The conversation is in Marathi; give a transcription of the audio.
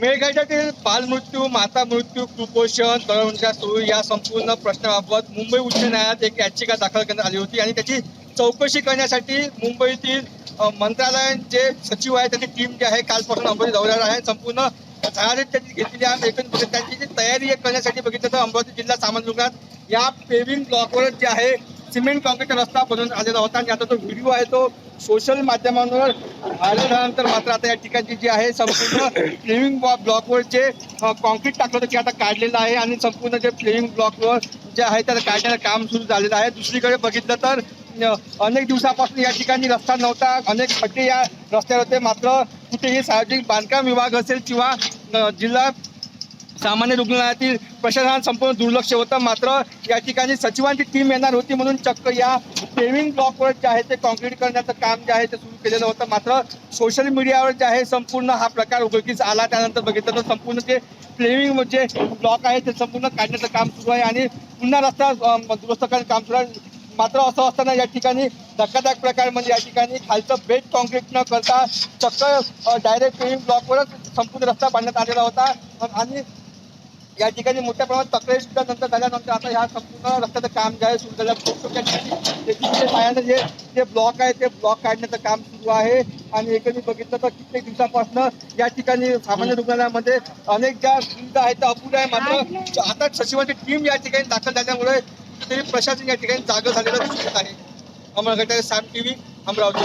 मेळघाटातील बालमृत्यू माता मृत्यू कुपोषण तरुणच्या सुरू या संपूर्ण प्रश्नाबाबत मुंबई उच्च न्यायालयात एक याचिका दाखल करण्यात आली होती आणि त्याची चौकशी करण्यासाठी मुंबईतील अ, मंत्रालयाचे सचिव आहे त्याची टीम जी आहे कालपासून अमरावती दौऱ्यावर आहे. संपूर्ण तयारी त्यांची घेतलेली आहे. एकूण त्यांची जी तयारी करण्यासाठी बघितलं तर अमरावती जिल्हा सामान्य रुग्णात या पेविंग ब्लॉकवर जे आहे सिमेंट कॉन्क्रीट रस्ता बनवून आलेला होता आणि आता तो व्हिडिओ आहे तो सोशल माध्यमांवर व्हायरल झाल्यानंतर मात्र आता या ठिकाणी जी आहे संपूर्ण फ्लेमिंग ब्लॉकवर जे कॉन्क्रीट टाकलं होतं ते आता काढलेलं आहे आणि संपूर्ण जे फ्लेमिंग ब्लॉकवर जे आहे त्याला काढण्याचं काम सुरू झालेलं आहे. दुसरीकडे बघितलं तर अनेक दिवसापासून या ठिकाणी रस्ता नव्हता. अनेक खड्डे या रस्त्यावर होते. मात्र कुठेही सार्वजनिक बांधकाम विभाग असेल किंवा जिल्हा सामान्य रुग्णालयातील प्रशासनात संपूर्ण दुर्लक्ष होतं. मात्र या ठिकाणी सचिवांची टीम येणार होती म्हणून चक्क या पेविंग ब्लॉकवर जे आहे ते कॉन्क्रीट करण्याचं काम जे आहे ते सुरू केलेलं होतं. मात्र सोशल मीडियावर जे आहे संपूर्ण हा प्रकार उघडकीस आला. त्यानंतर बघितलं तर संपूर्ण ते प्लेविंग जे ब्लॉक आहे ते संपूर्ण काढण्याचं काम सुरू आहे आणि पुन्हा रस्ता दुरुस्त करण्याचं काम सुरू आहे. मात्र असं असताना या ठिकाणी धक्कादायक प्रकार म्हणजे या ठिकाणी खालचं बेड कॉन्क्रीट न करता चक्क डायरेक्ट पेविंग ब्लॉकवरच संपूर्ण रस्ता बांधण्यात आलेला होता. आणि या ठिकाणी मोठ्या प्रमाणात तक्रारी सुद्धा नंतर झाल्यानंतर आता ह्या संपूर्ण रस्त्याचं काम जे आहे सुरू झालं. पोस्टच्या ठिकाणी जे जे ब्लॉक आहे ते ब्लॉक काढण्याचं काम सुरू आहे. आणि एकंदरीत बघितलं तर कित्येक दिवसापासून या ठिकाणी सामान्य रुग्णालयामध्ये अनेक ज्या सुविधा आहेत त्या अपुऱ्या आहे मात्र आता सचिवांची टीम या ठिकाणी दाखल झाल्यामुळे तरी प्रशासन या ठिकाणी जागं झालेलं दिसत आहे. Amravati Saam T V Amravati.